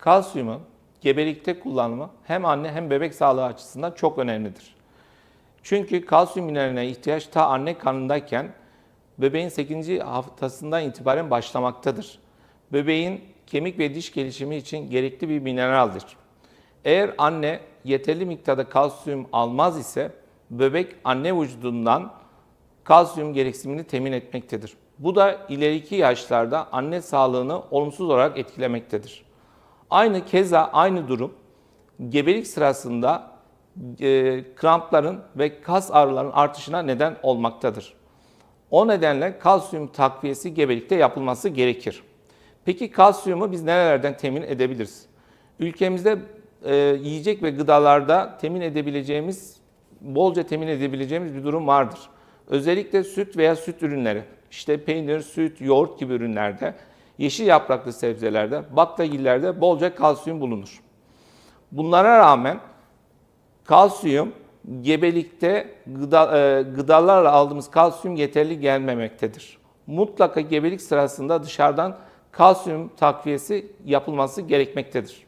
kalsiyumun gebelikte kullanımı hem anne hem bebek sağlığı açısından çok önemlidir. Çünkü kalsiyum mineraline ihtiyaç ta anne karnındayken bebeğin 8. haftasından itibaren başlamaktadır. Bebeğin kemik ve diş gelişimi için gerekli bir mineraldir. Eğer anne yeterli miktarda kalsiyum almaz ise bebek anne vücudundan kalsiyum gereksinimini temin etmektedir. Bu da ileriki yaşlarda anne sağlığını olumsuz olarak etkilemektedir. Aynı keza aynı durum gebelik sırasında e, krampların ve kas ağrılarının artışına neden olmaktadır. O nedenle kalsiyum takviyesi gebelikte yapılması gerekir. Peki kalsiyumu biz nerelerden temin edebiliriz? Ülkemizde e, yiyecek ve gıdalarda temin edebileceğimiz, bolca temin edebileceğimiz bir durum vardır. Özellikle süt veya süt ürünleri, işte peynir, süt, yoğurt gibi ürünlerde, yeşil yapraklı sebzelerde, baklagillerde bolca kalsiyum bulunur. Bunlara rağmen kalsiyum gebelikte gıda, e, gıdalarla aldığımız kalsiyum yeterli gelmemektedir. Mutlaka gebelik sırasında dışarıdan kalsiyum takviyesi yapılması gerekmektedir.